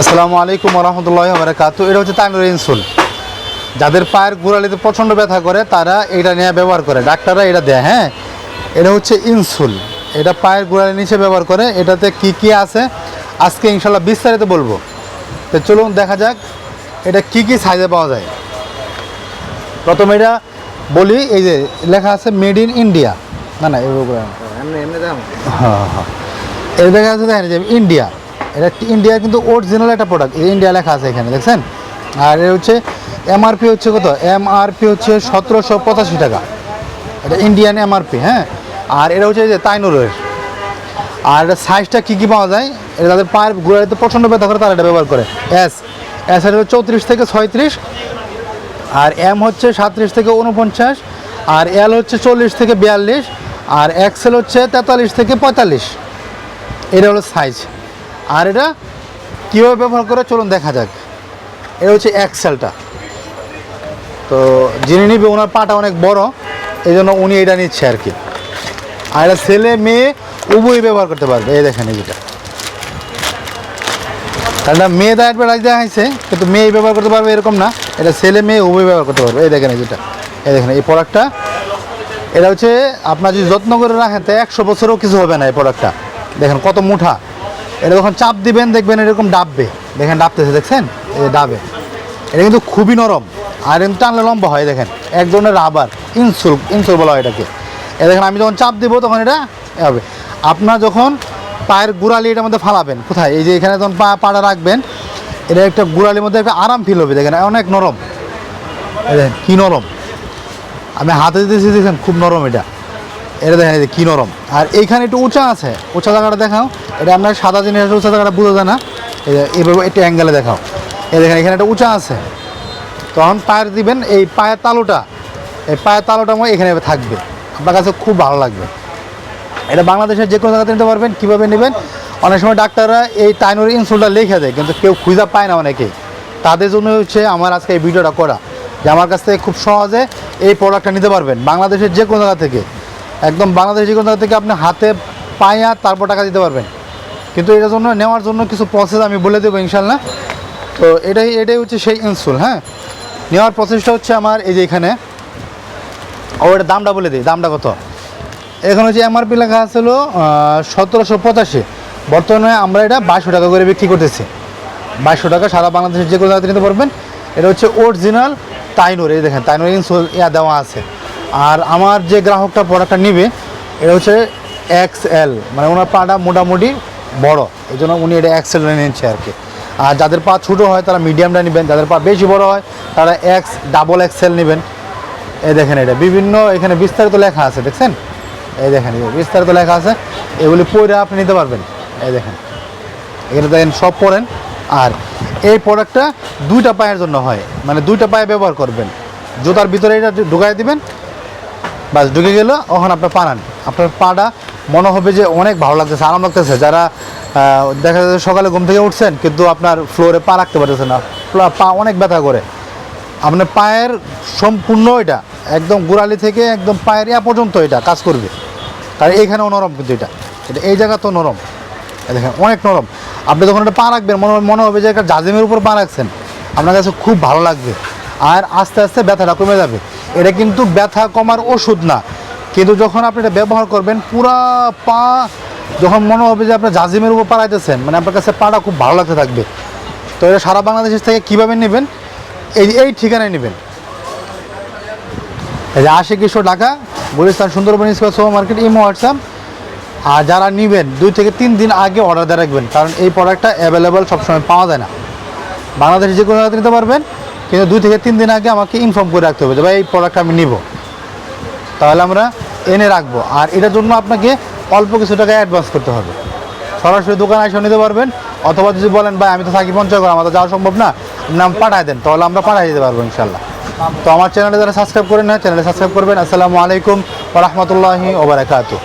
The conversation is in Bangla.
আসসালামু আলাইকুম রহমতুল্লাহ বারাকাত এটা হচ্ছে তাইনুর ইনসুল। যাদের পায়ের গোড়ালিতে প্রচণ্ড ব্যথা করে তারা এটা নিয়ে ব্যবহার করে। ডাক্তাররা এটা দেয় হ্যাঁ? এটা হচ্ছে ইনসুল। এটা পায়ের গোড়ালির নিচে ব্যবহার করে। এটাতে কি কি আছে? আজকে ইনশাল্লাহ বিস্তারিত বলব। তো চলুন দেখা যাক এটা কি কি সাইজে পাওয়া যায়। প্রথমে এটা বলি এই যে লেখা আছে মেড ইন ইন্ডিয়া। না না এগুলো হ্যাঁ হ্যাঁ এটা দেখা যাচ্ছে দেখেন যে ইন্ডিয়া। এটা ইন্ডিয়ার কিন্তু অরিজিনাল একটা প্রোডাক্ট ইন্ডিয়া লেখা আছে এখানে, দেখছেন? আর এর হচ্ছে এমআরপি হচ্ছে কত? এমআরপি হচ্ছে সতেরোশো পঁচাশি টাকা। এটা ইন্ডিয়ান এমআরপি হ্যাঁ? আর এটা হচ্ছে যে তাইনুরের। আর এটা সাইজটা কী কী পাওয়া যায়? এটা তাদের পায়ের গোড়ালিতে প্রচণ্ড ব্যথা করে, তারা এটা ব্যবহার করে। এস এস এটা চৌত্রিশ থেকে ছয়ত্রিশ। আর এম হচ্ছে সাতত্রিশ থেকে উনপঞ্চাশ আর এল হচ্ছে চল্লিশ থেকে বিয়াল্লিশ। আর এক্সেল হচ্ছে তেতাল্লিশ থেকে পঁয়তাল্লিশ। এটা হলো সাইজ আর এটা কীভাবে ব্যবহার করে? চলুন দেখা যাক। এটা হচ্ছে এক্সেলটা তো যিনি নিবে, ওনার পাটা অনেক বড় এই জন্য উনি এটা নিচ্ছে আর কি। আর এটা ছেলে, মেয়ে, উভয়ই ব্যবহার করতে পারবে। এই দেখেন যেটা মেয়ে দায়ের বেড়াই দেওয়া হয়েছে, কিন্তু মেয়ে ব্যবহার করতে পারবে এরকম না। এটা ছেলে, মেয়ে, উভয় ব্যবহার করতে পারবে। এই দেখেন যেটা এই দেখেন এই প্রোডাক্টটা এটা হচ্ছে, আপনার যদি যত্ন করে রাখেন, তো একশো বছরও কিছু হবে না এই প্রোডাক্টটা দেখেন কত মুঠা। এটা যখন চাপ দিবেন, দেখবেন এরকম ডাববে। দেখেন, ডাবতেছে, দেখছেন? ডাবে। এটা কিন্তু খুবই নরম। আর কিন্তু টানলে লম্বা হয়, দেখেন। এক ধরনের রাবার, ইনসুল ইনসুল বলা হয় এটাকে। এ দেখেন, আমি যখন চাপ দিব, তখন এটা হবে। আপনার যখন পায়ের গোড়ালি এটার মধ্যে ফালাবেন, কোথায়? এই যে এখানে যখন পা পাড়া রাখবেন, এটা একটা গোড়ালির মধ্যে একটা আরাম ফিল হবে, দেখেন। অনেক নরম। দেখেন, কী নরম। আমি হাতে দিতেছি, দেখেন, খুব নরম এটা। এটা দেখেন কী নরম। আর এইখানে একটু উঁচা আছে। উঁচা জায়গাটা দেখাও। এটা আপনার সাদা জিনিস উঁচা জায়গাটা বোঝা যায় না। এইভাবে একটু অ্যাঙ্গেলে দেখাও। এই দেখেন, এখানে একটা উঁচা আছে। তখন পায়ের দিবেন, এই পায়ের তালুটা, এই পায়ের তালুটা আমার এখানে থাকবে। আপনার কাছে খুব ভালো লাগবে। এটা বাংলাদেশের যে কোনো জায়গাতে নিতে পারবেন, কীভাবে নেবেন? অনেক সময় ডাক্তাররা এই টাইনোর ইনসুলটা লিখে দেয়, কিন্তু কেউ খুঁজা পায় না অনেকে। তাদের জন্য হচ্ছে আমার আজকে এই ভিডিওটা করা। যে আমার কাছ থেকে খুব সহজে এই প্রোডাক্টটা নিতে পারবেন। বাংলাদেশের যে কোনো জায়গা থেকে, একদম বাংলাদেশের যে কোনো জায়গা থেকে আপনি হাতে, পায়া, তারপর টাকা দিতে পারবেন। কিন্তু এটার জন্য নেওয়ার জন্য কিছু প্রসেস আমি বলে দেবো ইনশাল্লাহ তো এটাই এটাই হচ্ছে সেই ইনসুল হ্যাঁ? নেওয়ার প্রসেসটা হচ্ছে আমার এই যে এখানে। ও, এটা দামটা বলে দিই, দামটা কত? এখানে হচ্ছে এমআরপি লেখা আছিল সতেরোশো পঁচাশি। বর্তমানে আমরা এটা বাইশশো টাকা করে বিক্রি করতেছি। বাইশশো টাকা সারা বাংলাদেশের যে কোনো জায়গাতে নিতে পারবেন। এটা হচ্ছে অরিজিনাল তাইনুর, এই দেখেন, তাইনুর ইনসুল ইয়া দেওয়া আছে। আর আমার যে গ্রাহকটা প্রোডাক্টটা নিবে, এটা হচ্ছে এক্স এল মানে ওনার পাটা মোটামুটি বড়। এই জন্য উনি এটা এক্সেল নিচ্ছে আর কি আর যাদের পা ছোটো হয়, তারা মিডিয়ামটা নেবেন। যাদের পা বেশি বড় হয়, তারা এক্স ডাবল এক্সেল নেবেন। এই দেখেন এটা। বিভিন্ন এখানে বিস্তারিত লেখা আছে, দেখছেন? এই দেখেন বিস্তারিত লেখা আছে। এগুলি পরে আপনি নিতে পারবেন। এই দেখেন। এখানে দেখেন, সব পড়েন। আর এই প্রোডাক্টটা দুইটা পায়ের জন্য হয়। মানে দুইটা পায়ে ব্যবহার করবেন। জুতার ভিতরে এটা ঢুকাই দিবেন। বাস ঢুকে গেল, ওখানে আপনার পা নান। আপনার পাটা মনে হবে যে অনেক ভালো লাগতেছে, আরাম লাগতেছে। যারা দেখা যাচ্ছে সকালে ঘুম থেকে উঠছেন, কিন্তু আপনার ফ্লোরে পা রাখতে পারতেছে না। পা অনেক ব্যথা করে। আপনার পায়ের সম্পূর্ণ এটা, একদম গোড়ালি থেকে একদম পায়ের ইয়া পর্যন্ত এটা কাজ করবে। কারণ এইখানেও নরম কিন্তু এটা। এটা এই জায়গা তো নরম দেখেন, অনেক নরম। আপনি যখন এটা পা রাখবেন, মনে মনে হবে যে একটা জাজিমের উপর পা রাখছেন। আপনার কাছে খুব ভালো লাগবে। আর আস্তে আস্তে ব্যথাটা কমে যাবে। এটা কিন্তু ব্যথা কমার ওষুধ না। কিন্তু যখন আপনি এটা ব্যবহার করবেন, পুরা পা যখন মনে হবে যে আপনার জাজিমের উপর পাড়াইতেছেন মানে আপনার কাছে পাটা খুব ভালো লাগতে থাকবে। তো এটা সারা বাংলাদেশের থেকে কীভাবে নেবেন? এই এই ঠিকানায় নেবেন। এই যে আশি Kishore Dhaka, Gulistan Sundarban square super market, imo WhatsApp. আর যারা নেবেন, দুই থেকে তিন দিন আগে অর্ডার দিয়ে রাখবেন, কারণ এই প্রোডাক্টটা অ্যাভেলেবেল সবসময় পাওয়া যায় না। বাংলাদেশে যে কোনো জায়গাতে নিতে পারবেন, কিন্তু দুই থেকে তিন দিন আগে আমাকে ইনফর্ম করে রাখতে হবে যে, ভাই, এই প্রোডাক্ট আমি নিব। তাহলে আমরা এনে রাখব। আর এটার জন্য আপনাকে অল্প কিছু টাকা অ্যাডভান্স করতে হবে। সরাসরি দোকানে এসে নিতে পারবেন। অথবা যদি বলেন, ভাই, আমি তো থাকি পঞ্চগড় আমার তো যাওয়া সম্ভব না। নাম পাঠায় দেন, তাহলে আমরা পাঠিয়ে দিতে পারব ইনশাল্লাহ তো আমার চ্যানেলে যারা সাবস্ক্রাইব করেন না চ্যানেলে সাবস্ক্রাইব করবেন। আসসালামু আলাইকুম রহমতুল্লাহি ওবরাকাতু